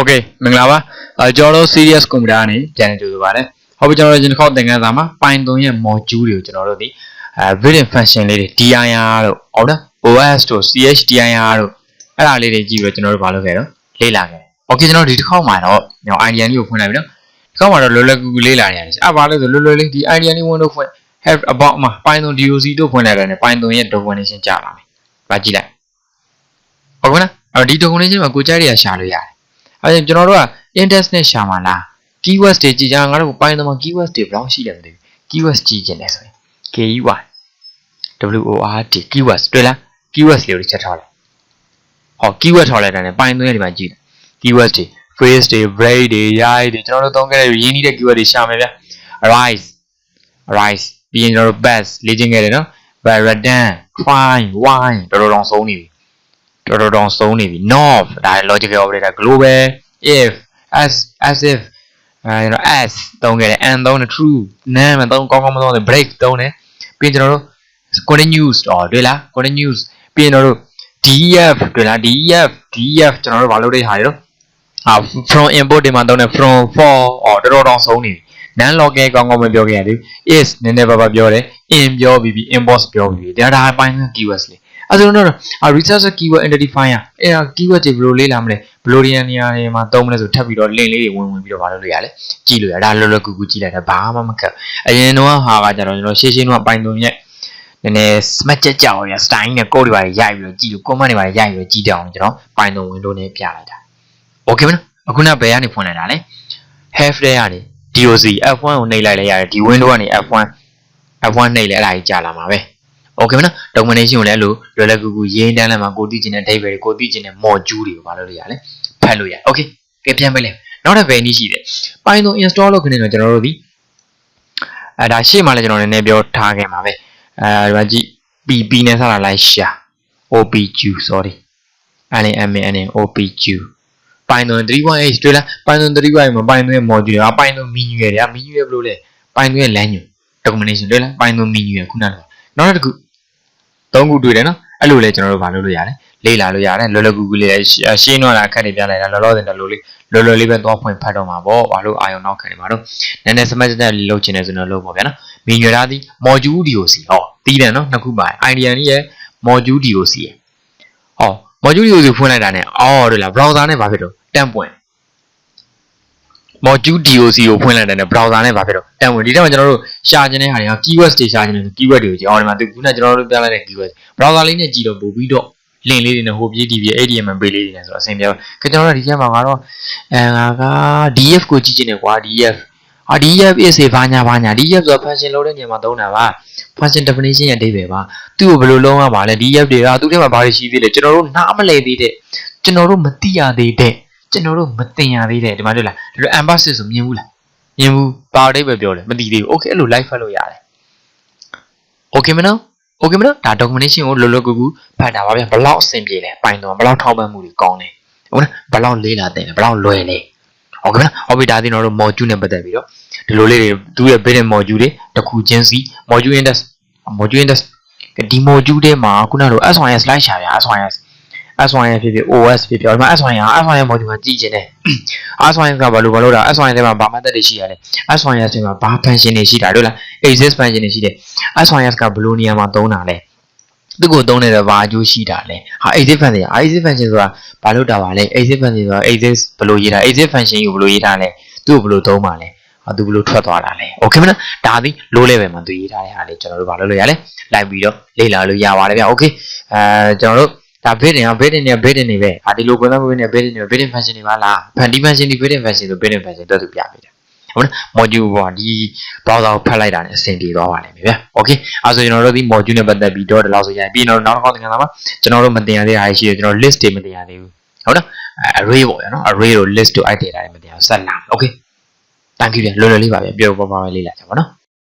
Okay မင်္ဂလာပါအဲကျွန်တော်တို့ serious computer ကနေပြန်နေကြိုဆိုပါတယ်ဟုတ်ပြီကျွန်တော်တို့ဒီတစ်ခေါက်သင်ခန်းစာမှာ Python ရဲ့ module တွေကိုကျွန်တော်တို့ဒီအဲ built-in function လေးတွေ dir တို့ဟုတ်လား os တို့ chdir တို့အဲ့ဒါလေးတွေကြည့်ပြီးတော့ကျွန်တော်တို့ဘာလုပ်ခဲ့တော့လေ့လာခဲ့ Okay ကျွန်တော်တို့ဒီတစ်ခေါက်မှာတော့ကျွန်တော် idea လေးကိုဖွင့်လိုက်ပြီနော်ဒီခေါက်မှာတော့လွယ်လွယ်ကူကူလေ့လာနေရတယ်အဲ့ဘာလို့ဆိုလွယ်လွယ်လေးဒီ idea လေး window ဖွင့် have about မှာ Python doc တို့ဖွင့်လိုက်တယ်နဲ့ Python ရဲ့ documentation ကြာလာမယ်။ပါကြည့်လိုက်။ဟုတ်ကဲ့နော်။အဲ့တော့ဒီ documentation မှာကိုကြိုက်ရရှာလို့ရတယ်။ အဲ့ဒါကျွန်တော်တို့က index နဲ့ရှာမှာလား keywords တွေကြည့်ကြငါတို့ Python မှာ keywords တွေဘယ်လောက်ရှိလဲမသိဘူး။ keywords ကြည့်ကျင်တယ်ဆိုရင် K E Y W O R D keywords တွေ့လား keywords လေးကိုချက်ထားလိုက်။ဟော keyword ထောက်လိုက်တာနဲ့ Python ရဲ့ဒီမှာကြည့်တယ် keywords တွေ phrase တွေ break တွေ yai တွေကျွန်တော်တို့သုံးခဲ့တဲ့ရင်းနှီးတဲ့ keyword တွေရှာမယ်ဗျ။ arise arise ပြီးရင်ကျွန်တော်တို့ best လေ့ကျင့်ခဲ့တယ်နော် by return find why တော်တော်တောင်ဆုံးနေပြီ တော်တော်တောင်ဆုံးနေပြီ not ဒါလည်း logical operator global if as as if အဲကျွန်တော် as သုံးခဲ့တယ် and သုံးတယ် true none မသုံးကောင်းကောင်းမသုံးတယ် break သုံးတယ်ပြီးရင်ကျွန်တော်တို့ continuous တော့တွေ့လား continuous ပြီးရင်ကျွန်တော်တို့ def တွေ့လား def def ကျွန်တော်တို့ဘာလုပ်တဲ့ဟာတွေတော့အာ from input တွေမှာသုံးတယ် from for အော်တော်တော်တောင်ဆုံးနေပြီ non local ကောင်းကောင်းမပြောခဲ့ရသေးဘူး is နည်းနည်းပါးပါးပြောတယ် in ပြောပြီးပြီး inbox ပြောပြီးဒါဒါပိုင်းက keywords လေ အဲဆိုတော့အာ research keyword identifier အဲ့ဒါ keyword တွေဘယ်လိုလေးလာမလဲဘယ်လိုတွေနေရာတွေမှာသုံးမလဲဆိုထပ်ပြီးတော့ link လေးတွေဝင်ဝင်ပြီးတော့မလုပ်လို့ရလဲကြည့်လို့ရဒါလောလောကူကူကြည့်လိုက်တာဘာမှမခက်အရင်တော့ဟာကကြတော့ကျွန်တော်ရှင်းရှင်းတော့ပိုင်သွင်းရဲ့နည်းနည်း smart ကြကြအောင်ရ style နဲ့ code တွေပါရိုက်ပြီးတော့ကြည့်လို့ comment တွေပါရိုက်ပြီးတော့ကြည့်ကြအောင်ကျွန်တော်ပိုင်သွင်း window နဲ့ပြလိုက်တာ okay မလားအခုနဘယ်ကနေဖွင့်လိုက်တာလဲ have တဲ့ကနေ DOC F1 ကိုနှိပ်လိုက်လဲရတယ်ဒီ window ကနေ F1 F1 နှိပ်လဲအဲ့ဒါကြီးကြာလာမှာပဲ okay မနော် documentation ကိုလည်းအဲ့လိုလွယ်လွယ်ကူကူရေးတန်းလိုက်မှာကိုသိချင်တဲ့ date တွေကိုသိချင်တဲ့ module တွေကိုမလုပ်လို့ရလဲဖတ်လို့ရ okay ကဲပြန်ပေးလိုက်နောက်တစ်ဘယ်နည်းရှိတယ် Python install လုပ်ခနေတော့ကျွန်တော်တို့ဒီအဲဒါရှေ့မှာလည်းကျွန်တော်နည်းနည်းပြောထားခဲ့မှာပဲအဲဒီမှာကြည့် PP နဲ့စတာလိုက်ရှာ OPQ sorry အဲ့ဒီ MN OPQ Python 3.8တွေ့လား Python 3.8မှာ Python ရဲ့ module က Python menu ရယ် menu ရဘလို့လဲ Python ရဲ့ language documentation တွေ့လား Python menu ရခုနကနောက်တစ်ခု သုံးခုတွေ့တယ်နော်အဲ့လိုလဲကျွန်တော်တို့မလုပ်လို့ရတယ်လေ့လာလို့ရတယ်လောလောကူကူလေးရှင်းတော့လာအခက်တွေပြလိုက်တာလောလောဆယ်တော့လို့လေးလောလောလေးပဲသွားဖွင့်ဖတ်တော့မှာပေါ့ဘာလို့အာယုံနောက်ခံနေမှာတော့နည်းနည်းစမတ်စတက်လေးလုပ်ချင်တယ်ဆိုတော့လုပ်ပေါ့ဗျာနော် menu ရာသည် module DOC ဟောတီးတယ်နော်နှစ်ခုပါ idea လေးရဲ့ module DOC ရဲ့ဟော module DOC ဖွင့်လိုက်တာနဲ့အော်တို့လား browser နဲ့ဘာဖြစ်တော့တန့်ပွင့် module DOC ကိုဖွင့်လိုက်တဲ့ browser နဲ့ဘာဖြစ်တော့တန်ဝင်ဒီတက်မှာကျွန်တော်တို့ရှာခြင်းတဲ့ဟာတွေက keywords တွေရှာခြင်းတဲ့ keyword တွေကိုကြည့်အောင်ဒီမှာသူခုနကျွန်တော်တို့ပြလိုက်တဲ့ keyword browser လေးနဲ့ကြည့်တော့ပို့ပြီးတော့ link လေးတွေနဲ့ဟိုပြေးဒီပြေး ADM ပေးလေးတွေနဲ့ဆိုတော့အဆင်ပြေပါခကျွန်တော်တို့ဒီချက်မှာငါတော့အဲငါက DF ကိုကြည့်ခြင်းနဲ့ကွာ DF အာ DF is ဘာညာဘာညာ DF ဆိုတော့ function လို့တဲ့ညမှာသုံးတာပါ function definition ရဲ့အဓိပ္ပာယ်ပါသူ့ကိုဘယ်လိုလုံးရပါလဲ DF တွေကသူ့ထဲမှာဘာတွေရှိသေးလဲကျွန်တော်တို့နားမလည်သေးတဲ့ကျွန်တော်တို့မသိရသေးတဲ့ ကျွန်တော်တို့မသိရသေးတဲ့ဒီမှာတွေ့လားဒီလို emphasis ဆိုမြင်ဘူးလားမြင်ဘူးဘာအဓိပ္ပာယ်ပြောလဲမသိသေးဘူး okay အဲ့လို live ဖတ်လို့ရတယ် okay မနော် okay မနော်ဒါ documentation ကိုလောလောကူကူဖတ်တာပါဗျဘလောက်အဆင်ပြေလဲပိုင်တော့ဘလောက်ထောက်ပံ့မှုတွေကောင်းလဲဟုတ်လားဘလောက်လေးလာတဲ့ဘလောက်လွယ်လဲ okay မနော်ဟုတ်ပြီဒါသိတော့ module နဲ့ပတ်သက်ပြီးတော့ဒီလိုလေးတွေသူ့ရဲ့ building module တွေတစ်ခုချင်းစီ module index module index ဒီ module တွေမှာခုနက SYS slide ရှာရ SYS SYS ဖြစ်ဖြစ် OS ဖြစ်ဖြစ်ဒီမှာ SYS ဟာ SYS module မှာကြည့်ခြင်းတယ် SYS ကဘာလို့ဘာလို့တာ SYS ထဲမှာဘာ method တွေရှိရလဲ SYS ထဲမှာဘာ function တွေရှိတာတို့လား exist function တွေရှိတယ် SYS ကဘယ်လိုနေရာမှာသုံးတာလဲသူ့ကိုသုံးနေတဲ့ဘာအကျိုးရှိတာလဲဟာ exit function ဟာ exit function ဆိုတာဘာလို့တာပါလဲ exit function ဆိုတာ exist ဘယ်လိုရေးတာ exit function ကိုဘယ်လိုရေးတာလဲသူ့ကိုဘယ်လိုသုံးပါလဲဟာသူဘယ်လိုထွက်သွားတာလဲ okay မလားဒါသည် low level မှာသူရေးထားတဲ့ဟာလေးကျွန်တော်တို့ဘာလုပ်လို့ရလဲလိုက်ပြီးတော့လေ့လာလို့ရပါတယ်ဗျ okay အဲကျွန်တော်တို့ ဒါဘေးတင်ကဘေးတင်နဲ့ဘေးတင်နေပဲအာဒီလိုကွန်သတ်မှုနဲ့ဘေးတင်နေဘေးတင် function တွေပါလား fan dimension ဒီဘေးတင် function ဆိုဘေးတင် function တက်သူပြပေးတယ်ဟုတ်လား module ပေါ့ဒီ browser ကိုဖတ်လိုက်တာနဲ့အဆင်ပြေသွားပါလိမ့်မယ်ဗျာ okay အဲဆိုကျွန်တော်တို့ဒီ module နဲ့ပတ်သက်ပြီးတော့ဒီလောက်ဆိုရင်ပြီးတော့နောက်တစ်ခေါက်သင်ခန်းစာမှာကျွန်တော်တို့မတင်ရသေးတာရှိတယ်ကျွန်တော် list တွေမတင်ရသေးဘူးဟုတ်လား array ပေါ့ဗျာနော် array တို့ list တို့ item တွေမတင်ရဘူးဆက်လာ okay thank you ပြန်လွယ်လွယ်လေးပါဗျာပြောပေါ်ပါမယ်လေ့လာကြပါနော်